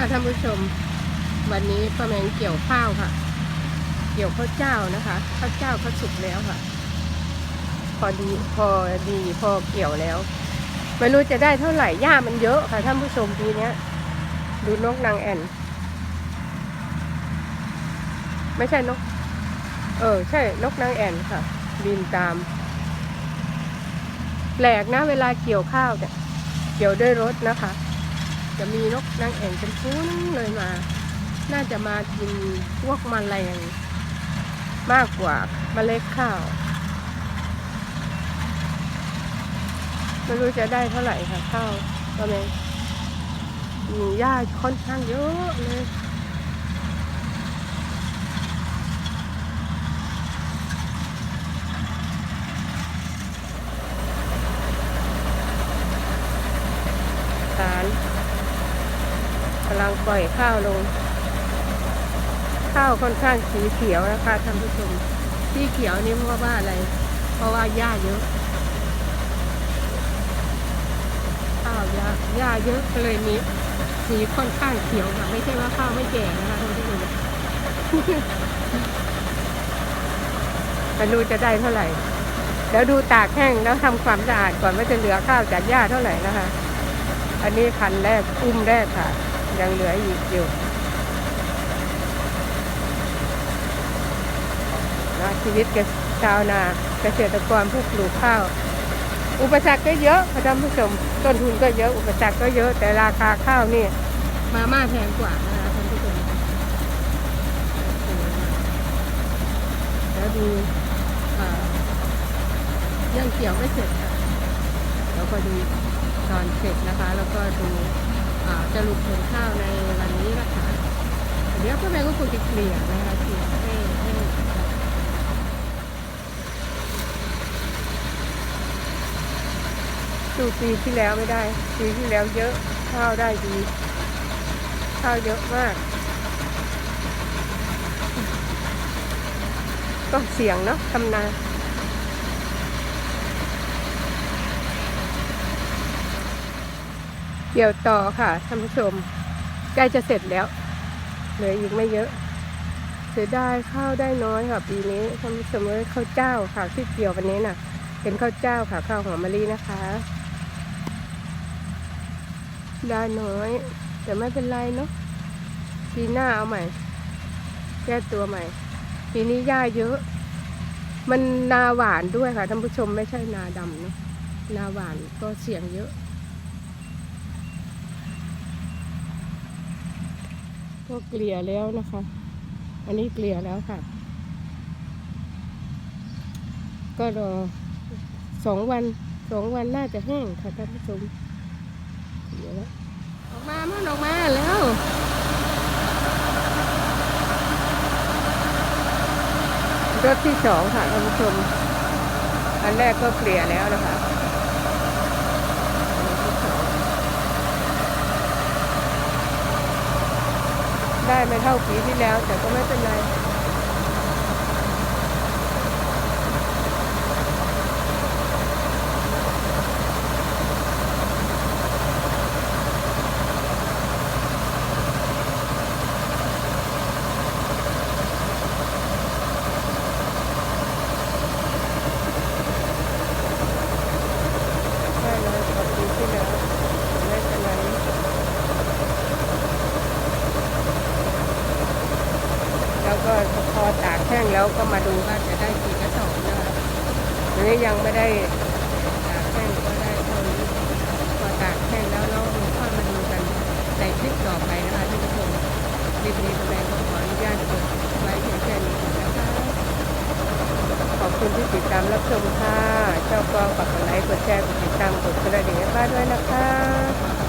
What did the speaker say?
ค่ะท่านผู้ชม วันนี้ป้าแมงเกี่ยวข้าวค่ะ เกี่ยวข้าวเจ้านะคะข้าวเจ้าเขาสุกแล้วค่ะ พอดีพอดีพอเกี่ยวแล้ว ไม่รู้จะได้เท่าไหร่หญ้ามันเยอะค่ะท่านผู้ชมปีเนี้ย ดูนกนางแอ่นไม่ใช่นก เออ ใช่นกนางแอ่นค่ะ บินตาม แปลกนะเวลาเกี่ยวข้าวเนี่ยเกี่ยวด้วยรถนะคะ จะมีนกนางแอ่นเป็นฟุ้งเลยมา น่าจะมากินพวกมแมลงมากกว่าเมล็ดข้าวไม่รู้จะได้เท่าไหร่ค่ะข้าวตอนนี้มีหญ้าค่อนข้างเยอะเลย สารกำลัง ปล่อยข้าวลง ข้าวค่อนข้างสีเขียวนะคะท่านผู้ชมสีเขียวนี่เพราะว่าอะไร เพราะว่าหญ้าเยอะข้าวหญ้าหญ้าเยอะก็เลยมีสีค่อนข้างเขียวค่ะไม่ใช่ว่าข้าวไม่แก่นะคะท่านผู้ชมไม่รู้จะได้เท่าไหร่เดี๋ยวดูตากแห้งแล้วทำความสะอาดก่อนว่าจะเหลือข้าวจากหญ้าเท่าไหร่นะคะ อันนี้คันแรกอุ้มแรกค่ะ ยังเหลืออีกอยู่นะชีวิตกับชาวนาเกษตรกรผู้ปลูกข้าว อุปสรรคก็เยอะค่ะท่านผู้ชมต้นทุนก็เยอะอุปสรรคก็เยอะแต่ราคาข้าวนี่มาม่าแพงกว่านะคะท่านผู้ชมแล้วดูยังเกี่ยวไม่เสร็จค่ะแล้วก็ดูตอนเสร็จนะคะ แล้วก็ดู อ่าจะลุกผลข้าวในวันนี้นะคะเดี๋ยวก็แม่ก็คงจะเกลี่ยนะคะเกลี่ยให้ให้ดูปีที่แล้วไม่ได้ปีที่แล้วเยอะข้าวได้ดี ข้าวเยอะมากก็เสียงเนาะทำนา เกี่ยวต่อค่ะท่านผู้ชมใกล้จะเสร็จแล้วเหลืออีกไม่เยอะ เสียดายข้าวได้น้อยค่ะปีนี้ท่านผู้ชมเอ้ยข้าวเจ้าค่ะที่เกี่ยววันนี้น่ะ เป็นข้าวเจ้าค่ะข้าวหอมมะลินะคะ ได้น้อย แต่ไม่เป็นไรเนาะปีหน้าเอาใหม่ แก้ตัวใหม่ปีนี้หญ้าเยอะ มันนาหวานด้วยค่ะท่านผู้ชมไม่ใช่นาดำเนาะนาหวานก็เสี่ยงเยอะ ก็เกลี่ยแล้วนะคะ อันนี้เกลี่ยแล้วค่ะ ก็รอสองวันสองวันน่าจะแห้งค่ะท่านผู้ชมเกลี่ยแล้วออกมามันออกมาแล้วรถที่สองค่ะท่านผู้ชม อันแรกก็เกลี่ยแล้วนะคะอันที่สอง ได้ไม่เท่าปีที่แล้ว แต่ก็ไม่เป็นไร ได้เลยกว่าปีที่แล้วไม่เป็นไรแล้ว ก็พอตากแห้งแล้วก็มาดูว่าจะได้กี่กระสอบนะคะหรือยังไม่ได้ตากแห้งก็ได้เท่านี้พอตากแห้งแล้วเราค่อยมาดูกันในคลิปต่อไปนะคะท่านผู้ชมคลิปนี้คุณแม่ก็ขออนุญาตกดไว้เพียงแค่นี้นนะคะขอบคุณที่ติดตามรับชมค่ะชอบก็ฝากกดไลค์กดแชร์กดติดตามกดกระดิ่งให้ป้าด้วยนะคะ